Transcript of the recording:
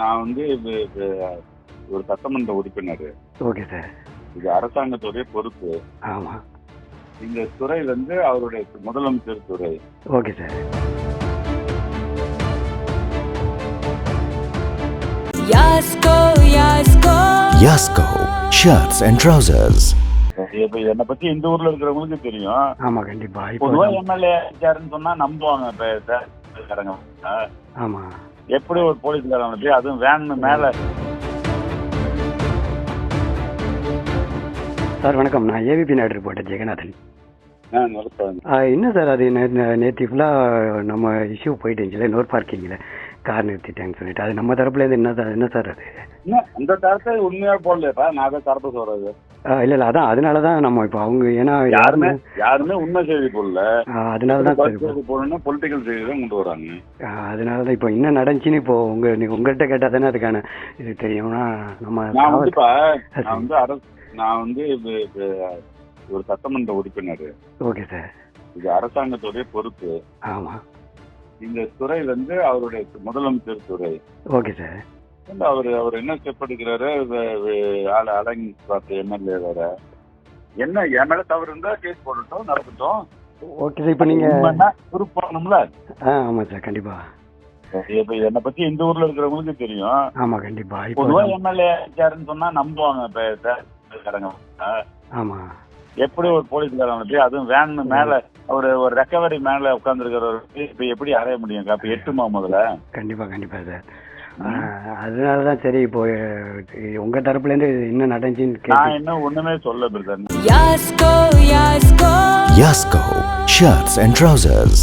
நான் வந்து ஒரு சட்டமன்ற உறுப்பினர். Okay sir. இது அரசாங்கத்துடைய பொறுப்பு. ஆமாம் இந்த துறை வந்து அவருடைய முதலமைச்சர் துறை. Okay sir. Yasko. Yasko Shirts and Trousers. இப்ப என்னை பத்தி இந்த ஊர்ல இருக்கிறவங்களுக்கு தெரியும். ஆமாம் கண்டிப்பாக இப்போ பொதுவா எம்எல்ஏ சொன்னா நம்புவாங்க இப்ப தேர்தல்காரங்க. எப்படி ஒரு போலீஸ்காரங்க போய் அதுவும் வேன் மேல. சார் வணக்கம். நான் ஏவிபி நாயுடு ரிப்போர்ட்டர் ஜெகநாதன். என்ன சார் அது? நேற்று ஃபுல்லாக நம்ம இஷ்யூ போயிட்டு இருந்துச்சுல நோர் பார்க்கிங்கில் கார் நிறுத்திட்டாங்கன்னு சொல்லிட்டு. அது நம்ம தரப்புலேருந்து என்ன சார் என்ன சார் அது? என்ன, அந்த தரத்தை உண்மையா போடலப்பா நான் அதை தரப்பு சொல்றது. இல்லை இல்லை அதான் அதனால தான் நம்ம இப்போ அவங்க ஏன்னா யாருமே யாருமே உண்மை செய்தி போடல. ஆ, அதனால தான் சார் பஸ் செய்தி போடணும்னா பொலிட்டிக்கல் செய்தி தான் கொண்டு வராங்க. ஆ, அதனால தான் இப்போ என்ன நடந்துச்சுன்னு இப்போ உங்க நீ உங்கள்கிட்ட கேட்டால் தானே அதுக்கான இது தெரியும்னா நம்ம நான் வந்துப்பா நான் வந்து அரசு நான் வந்து ஒரு சட்டமன்ற உறுப்பினர். Okay sir. இது அரசாங்கத்துடைய பொறுப்பு. ஆமாம் இந்த துறை வந்து அவருடைய முதலமைச்சர் துறை ஓகே சார் அவர் அவர் என்ன ஸ்டெப் எடுக்கிறாரு அலங்கி பார்த்த எம்எல்ஏ வேற என்ன என் மேல தவறு இருந்தா கேஸ் போடட்டும் நடக்கட்டும் ஓகே சார் இப்போ உண்மைன்னா proof பண்ணணும்ல ஆ ஆமாம் சார் கண்டிப்பாக இப்ப என்னை பத்தி இந்த ஊர்ல இருக்கிறவங்களுக்கு தெரியும் ஆமாம் கண்டிப்பாக இப்போ பொதுவா எம்எல்ஏ சொன்னா நம்புவாங்க இப்ப. ஆமாம் எப்படி ஒரு போலீஸ்காரங்க போய் அதுவும் வேன் மேல ஒரு ஒரு ரெக்கவரி மேல உட்காந்துருக்கிற இப்ப எப்படி அறைய முடியும்? அப்ப எட்டுமா முதல்ல? கண்டிப்பா கண்டிப்பா சார். அதனால தான் சரி இப்போ உங்க தரப்புல இருந்து என்ன நடஞ்சின்னு நான் இன்னும் ஒண்ணுமே சொல்ல brother Yasko Yasko. Yasko shirts and trousers